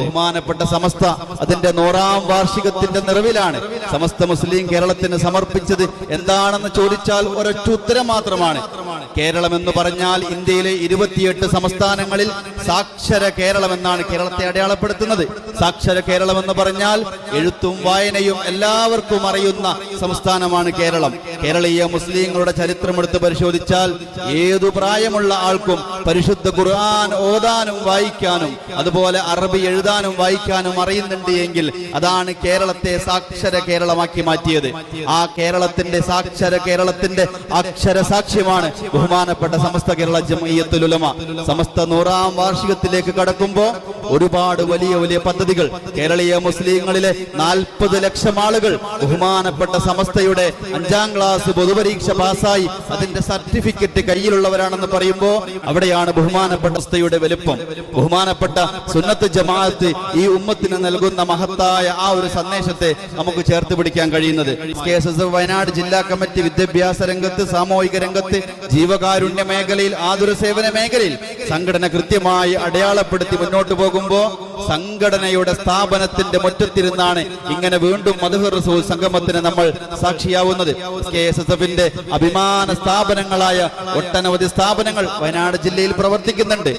ബഹുമാനപ്പെട്ട സമസ്ത അതിന്റെ നൂറാം വാർഷികത്തിന്റെ നിറവിലാണ്. സമസ്ത മുസ്ലിം കേരളത്തിന് സമർപ്പിച്ചത് എന്താണെന്ന് ചോദിച്ചാൽ ഒരൊറ്റ ഉത്തരം മാത്രമാണ്. കേരളം എന്ന് പറഞ്ഞാൽ ഇന്ത്യയിലെ ഇരുപത്തിയെട്ട് സംസ്ഥാനങ്ങളിൽ സാക്ഷര കേരളം എന്നാണ് കേരളത്തെ അടയാളപ്പെടുത്തുന്നത്. സാക്ഷര കേരളം എന്ന് പറഞ്ഞാൽ എഴുത്തും വായനയും എല്ലാവർക്കും അറിയുന്ന സംസ്ഥാനമാണ് കേരളം. കേരളീയ മുസ്ലിങ്ങളുടെ ചരിത്രമെടുത്ത് പരിശോധിച്ചാൽ ഏതു പ്രായമുള്ള ആൾക്കും പരിശുദ്ധ ഖുർആൻ ഓതാനും വായിക്കാനും അതുപോലെ അറബി എഴുതാനും വായിക്കാനും അറിയുന്നുണ്ട് എങ്കിൽ അതാണ് കേരളത്തെ സാക്ഷര കേരളമാക്കി മാറ്റിയത്. ആ കേരളത്തിന്റെ സാക്ഷര കേരളത്തിന്റെ അക്ഷര സാക്ഷ്യമാണ് ബഹുമാനപ്പെട്ട സമസ്ത കേരള ജമയ്യത്തുൽ ഉലമ സമസ്ത നൂറാം വാർഷികത്തിലേക്ക് കടക്കുമ്പോ ഒരുപാട് വലിയ വലിയ പദ്ധതികൾ കേരളീയ മുസ്ലിങ്ങളിലെ നാൽപ്പത് ലക്ഷം ആളുകൾ ബഹുമാനപ്പെട്ട സമസ്തയുടെ അഞ്ചാം ക്ലാസ് പൊതുപരീക്ഷ പാസ്സായി അതിന്റെ സർട്ടിഫിക്കറ്റ് കയ്യിലുള്ളവരാണെന്ന് പറയുമ്പോ അവിടെയാണ് ബഹുമാനപ്പെട്ട സമസ്തയുടെ വലുപ്പം. ബഹുമാനപ്പെട്ട സുന്നത്ത് ജമാഅത്ത് ഈ ഉമ്മത്തിന് നൽകുന്ന മഹത്തായ ആ ഒരു സന്ദേശത്തെ നമുക്ക് ചേർത്ത് പിടിക്കാൻ കഴിയുന്നത്. കെ വയനാട് ജില്ലാ കമ്മിറ്റി വിദ്യാഭ്യാസ രംഗത്ത് സാമൂഹിക രംഗത്ത് ജീവകാരുണ്യ മേഖലയിൽ ആതുര സേവന മേഖലയിൽ സംഘടന കൃത്യമായി അടയാളപ്പെടുത്തി മുന്നോട്ട് പോകുമ്പോൾ സംഘടനയുടെ സ്ഥാപനത്തിന്റെ മുറ്റത്തിരുന്നാണ് ഇങ്ങനെ വീണ്ടും മധുഹർ റസൂൽ സംഗമത്തിന് നമ്മൾ സാക്ഷിയാവുന്നത്. കെ എസ് എസ് എഫിന്റെ അഭിമാന സ്ഥാപനങ്ങളായ ഒട്ടനവധി സ്ഥാപനങ്ങൾ വയനാട് ജില്ലയിൽ പ്രവർത്തിക്കുന്നുണ്ട്.